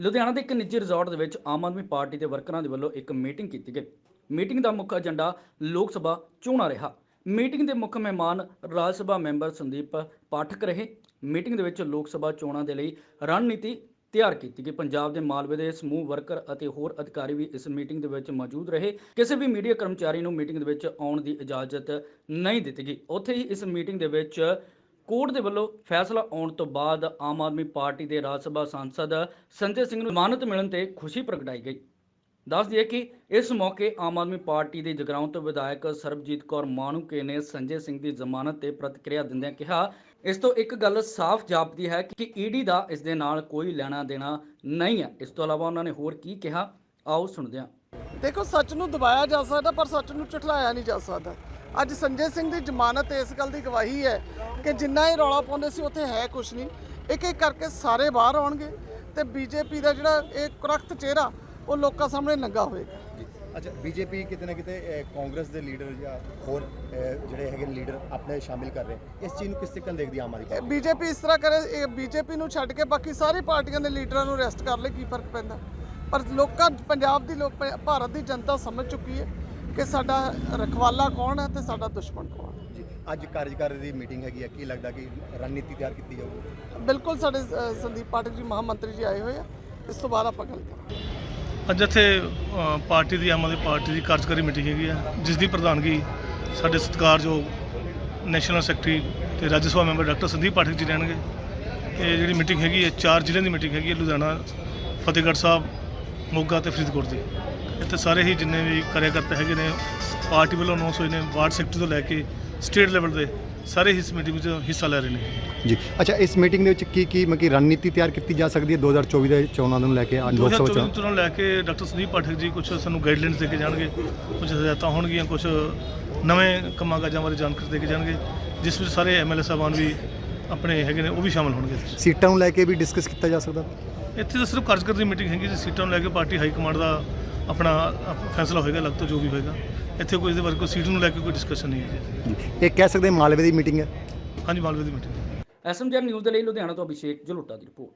ਲੁਧਿਆਣਾ ਦੇ ਇੱਕ ਨਿੱਜੀ ਰਿਜ਼ੋਰਟ ਦੇ ਵਿੱਚ ਆਮ ਆਦਮੀ ਪਾਰਟੀ ਦੇ ਵਰਕਰਾਂ ਦੇ ਵੱਲੋਂ ਇੱਕ ਮੀਟਿੰਗ ਕੀਤੀ ਗਈ। ਮੀਟਿੰਗ ਦਾ ਮੁੱਖ ਏਜੰਡਾ ਲੋਕ ਸਭਾ ਚੋਣਾਂ ਰਿਹਾ। ਮੀਟਿੰਗ ਦੇ ਮੁੱਖ ਮਹਿਮਾਨ ਰਾਜ ਸਭਾ ਮੈਂਬਰ ਸੰਦੀਪ ਪਾਠਕ ਰਹੇ। ਮੀਟਿੰਗ ਦੇ ਵਿੱਚ ਲੋਕ ਸਭਾ ਚੋਣਾਂ ਦੇ ਲਈ ਰਣਨੀਤੀ ਤਿਆਰ ਕੀਤੀ ਗਈ। ਪੰਜਾਬ ਦੇ ਮਾਲਵੇ ਦੇ ਸਮੂਹ ਵਰਕਰ ਅਤੇ ਹੋਰ ਅਧਿਕਾਰੀ ਵੀ ਇਸ ਮੀਟਿੰਗ ਦੇ ਵਿੱਚ ਮੌਜੂਦ ਰਹੇ। ਕਿਸੇ ਵੀ ਮੀਡੀਆ ਕਰਮਚਾਰੀ ਨੂੰ ਮੀਟਿੰਗ ਦੇ ਵਿੱਚ ਆਉਣ ਦੀ ਇਜਾਜ਼ਤ ਨਹੀਂ ਦਿੱਤੀ ਗਈ। ਉੱਥੇ ਹੀ ਇਸ ਮੀਟਿੰਗ ਦੇ ਵਿੱਚ ਕੋਰਟ ਦੇ ਵੱਲੋਂ ਫੈਸਲਾ ਆਉਣ ਤੋਂ ਬਾਅਦ ਆਮ ਆਦਮੀ ਪਾਰਟੀ ਦੇ ਰਾਜ ਸਭਾ ਸਾਂਸਦ ਸੰਜੇ ਸਿੰਘ ਨੂੰ ਜ਼ਮਾਨਤ ਮਿਲਣ ਤੇ ਖੁਸ਼ੀ ਪ੍ਰਗਟਾਈ ਗਈ। ਦੱਸ ਦਈਏ ਕਿ ਇਸ ਮੌਕੇ ਆਮ ਆਦਮੀ ਪਾਰਟੀ ਦੇ ਜਗਰਾਉਂ ਤੋਂ ਵਿਧਾਇਕ ਸਰਬਜੀਤ ਕੌਰ ਮਾਣੂਕੇ ਨੇ ਸੰਜੇ ਸਿੰਘ ਦੀ ਜ਼ਮਾਨਤ ਤੇ ਪ੍ਰਤੀਕਿਰਿਆ ਦਿੰਦਿਆਂ ਕਿਹਾ, ਇਸ ਤੋਂ ਇੱਕ ਗੱਲ ਸਾਫ਼ ਜਾਪਦੀ ਹੈ ਕਿ ਈਡੀ ਦਾ ਇਸ ਦੇ ਨਾਲ ਕੋਈ ਲੈਣਾ ਦੇਣਾ ਨਹੀਂ ਹੈ। ਇਸ ਤੋਂ ਇਲਾਵਾ ਉਹਨਾਂ ਨੇ ਹੋਰ ਕੀ ਕਿਹਾ? ਆਓ ਸੁਣਦੇ ਹਾਂ। ਦੇਖੋ, ਸੱਚ ਨੂੰ ਦਬਾਇਆ ਜਾ ਸਕਦਾ, ਪਰ ਸੱਚ ਨੂੰ ਝੁਠਲਾਇਆ ਨਹੀਂ ਜਾ ਸਕਦਾ। ਅੱਜ ਸੰਜੇ ਸਿੰਘ ਦੀ ਜ਼ਮਾਨਤ ਇਸ ਗੱਲ ਦੀ ਗਵਾਹੀ ਹੈ ਕਿ ਜਿੰਨਾ ਇਹ ਰੌਲਾ ਪਾਉਂਦੇ ਸੀ ਉੱਥੇ ਹੈ ਕੁਝ ਨਹੀਂ। ਇੱਕ ਇੱਕ ਕਰਕੇ ਸਾਰੇ ਬਾਹਰ ਆਉਣਗੇ ਤੇ ਬੀਜੇਪੀ ਦਾ ਜਿਹੜਾ ਇਹ ਕੁਰਖਤ ਚਿਹਰਾ ਉਹ ਲੋਕਾਂ ਸਾਹਮਣੇ ਨੰਗਾ ਹੋਏਗਾ ਅੱਛਾ ਬੀਜੇਪੀ ਕਿਤੇ ਨਾ ਕਿਤੇ ਕਾਂਗਰਸ ਦੇ ਲੀਡਰ ਜਾਂ ਹੋਰ ਜਿਹੜੇ ਹੈਗੇ ਲੀਡਰ ਆਪਣੇ ਸ਼ਾਮਿਲ ਕਰ ਰਹੇ ਇਸ ਚੀਜ਼ ਨੂੰ ਕਿਸ ਨਾਲ ਦੇਖਦੀ ਆਮ ਆਦਮੀ ਪਾਰਟੀ? ਬੀਜੇਪੀ ਇਸ ਤਰ੍ਹਾਂ ਕਰੇ ਇਹ ਬੀਜੇਪੀ ਨੂੰ ਛੱਡ ਕੇ ਬਾਕੀ ਸਾਰੀ ਪਾਰਟੀਆਂ ਦੇ ਲੀਡਰਾਂ ਨੂੰ ਅਰੈਸਟ ਕਰ ਲੈ ਕੀ ਫ਼ਰਕ ਪੈਂਦਾ? ਪਰ ਲੋਕਾਂ ਪੰਜਾਬ ਦੀ ਲੋਕ ਭਾਰਤ ਦੀ ਜਨਤਾ ਸਮਝ ਚੁੱਕੀ ਹੈ ਕਿ ਸਾਡਾ ਰਖਵਾਲਾ ਕੌਣ ਹੈ ਤੇ ਸਾਡਾ ਦੁਸ਼ਮਣ ਕੌਣ ਹੈ। ਜੀ ਅੱਜ ਕਾਰਜਕਾਰੀ ਦੀ ਮੀਟਿੰਗ ਹੈਗੀ ਹੈ ਕੀ ਲੱਗਦਾ ਕਿ ਰਣਨੀਤੀ ਤਿਆਰ ਕੀਤੀ ਜਾਊਗੀ? ਬਿਲਕੁਲ ਸਾਡੇ ਸੰਦੀਪ ਪਾਠਕ ਜੀ ਮਹਾਮੰਤਰੀ ਜੀ ਆਏ ਹੋਏ ਆ ਇਸ ਤੋਂ ਬਾਅਦ ਆਪਾਂ ਗੱਲ ਕਰਾਂਗੇ। ਅੱਜ ਇੱਥੇ ਪਾਰਟੀ ਦੀ ਆਮ ਆਦਮੀ ਪਾਰਟੀ ਦੀ ਕਾਰਜਕਾਰੀ ਮੀਟਿੰਗ ਹੈਗੀ ਹੈ ਜਿਸ ਦੀ ਪ੍ਰਧਾਨਗੀ ਸਾਡੇ ਸਤਿਕਾਰਯੋਗ ਨੈਸ਼ਨਲ ਸੈਕਟਰੀ ਤੇ ਰਾਜ ਸਭਾ ਮੈਂਬਰ ਡਾਕਟਰ ਸੰਦੀਪ ਪਾਠਕ ਜੀ ਰਹਿਣਗੇ। ਇਹ ਜਿਹੜੀ ਮੀਟਿੰਗ ਹੈਗੀ ਹੈ ਚਾਰ ਜ਼ਿਲ੍ਹਿਆਂ ਦੀ ਮੀਟਿੰਗ ਹੈਗੀ ਹੈ ਲੁਧਿਆਣਾ ਫਤਿਹਗੜ੍ਹ ਸਾਹਿਬ ਮੋਗਾ ਤੇ ਫਰੀਦਕੋਟ ਦੀ। ਇੱਥੇ ਸਾਰੇ ਹੀ ਜਿੰਨੇ ਵੀ ਕਾਰਜਕਰਤਾ ਹੈਗੇ ਨੇ ਪਾਰਟੀ ਵੱਲੋਂ ਅਨਾਉਂਸ ਹੋਏ ਨੇ ਵਾਰਡ ਸੈਕਟਰੀ ਤੋਂ ਲੈ ਕੇ ਸਟੇਟ ਲੈਵਲ ਦੇ ਸਾਰੇ ਹੀ ਇਸ ਮੀਟਿੰਗ ਵਿੱਚ ਹਿੱਸਾ ਲੈ ਰਹੇ ਨੇ। ਜੀ। ਅੱਛਾ ਇਸ ਮੀਟਿੰਗ ਦੇ ਵਿੱਚ ਕੀ ਕੀ ਮਤਲਬ ਕਿ ਰਣਨੀਤੀ ਤਿਆਰ ਕੀਤੀ ਜਾ ਸਕਦੀ ਹੈ 2024 ਦੇ ਚੋਣਾਂ ਨੂੰ ਲੈ ਕੇ ਅੱਜ ਲੋਕ ਸਭਾ 2024 ਚੋਣ ਨੂੰ ਲੈ ਕੇ ਡਾਕਟਰ ਸੰਦੀਪ ਪਾਠਕ ਜੀ ਕੁਝ ਸਾਨੂੰ ਗਾਈਡਲਾਈਨਸ ਦੇ ਕੇ ਜਾਣਗੇ ਕੁਝ ਹਦਾਇਤਾਂ ਹੋਣਗੀਆਂ ਕੁਝ ਨਵੇਂ ਕੰਮਾਂ ਕਾਜਾਂ ਬਾਰੇ ਜਾਣਕਾਰੀ ਦੇ ਕੇ ਜਾਣਗੇ ਜਿਸ ਵਿੱਚ ਸਾਰੇ ਐਮਐਲਏ ਸਾਹਿਬਾਨ ਵੀ ਆਪਣੇ ਹੈਗੇ ਨੇ ਉਹ ਵੀ ਸ਼ਾਮਲ ਹੋਣਗੇ। ਸੀਟਾਂ ਨੂੰ ਲੈ ਕੇ ਵੀ ਡਿਸਕਸ ਕੀਤਾ ਜਾ ਸਕਦਾ? ਇੱਥੇ ਤਾਂ ਸਿਰਫ ਕਾਰਜਕਰ ਦੀ ਮੀਟਿੰਗ ਹੈਗੀ ਜੀ ਸੀਟਾਂ ਨੂੰ ਲੈ ਕੇ ਪਾਰਟੀ ਹਾਈ ਕਮਾਂਡ ਦਾ ਆਪਣਾ ਆਪ- ਫੈਸਲਾ ਹੋਏਗਾ ਲੱਗ ਤੋਂ ਜੋ ਵੀ ਹੋਏਗਾ। ਇੱਥੇ ਕੋਈ ਇਹਦੇ ਬਾਰੇ ਕੋਈ ਸੀਟ ਨੂੰ ਲੈ ਕੇ ਕੋਈ ਡਿਸਕਸ਼ਨ ਨਹੀਂ ਹੈ ਜੀ ਇਹ ਕਹਿ ਸਕਦੇ ਹਾਂ ਮਾਲਵੇ ਦੀ ਮੀਟਿੰਗ ਹੈ? ਹਾਂਜੀ ਮਾਲਵੇ ਦੀ ਮੀਟਿੰਗ ਐਸਐਮਜੀ ਨਿਊਜ਼ ਦੇ ਲਈ ਲੁਧਿਆਣਾ ਤੋਂ ਅਭਿਸ਼ੇਕ ਜਲੋਟਾ ਦੀ ਰਿਪੋਰਟ।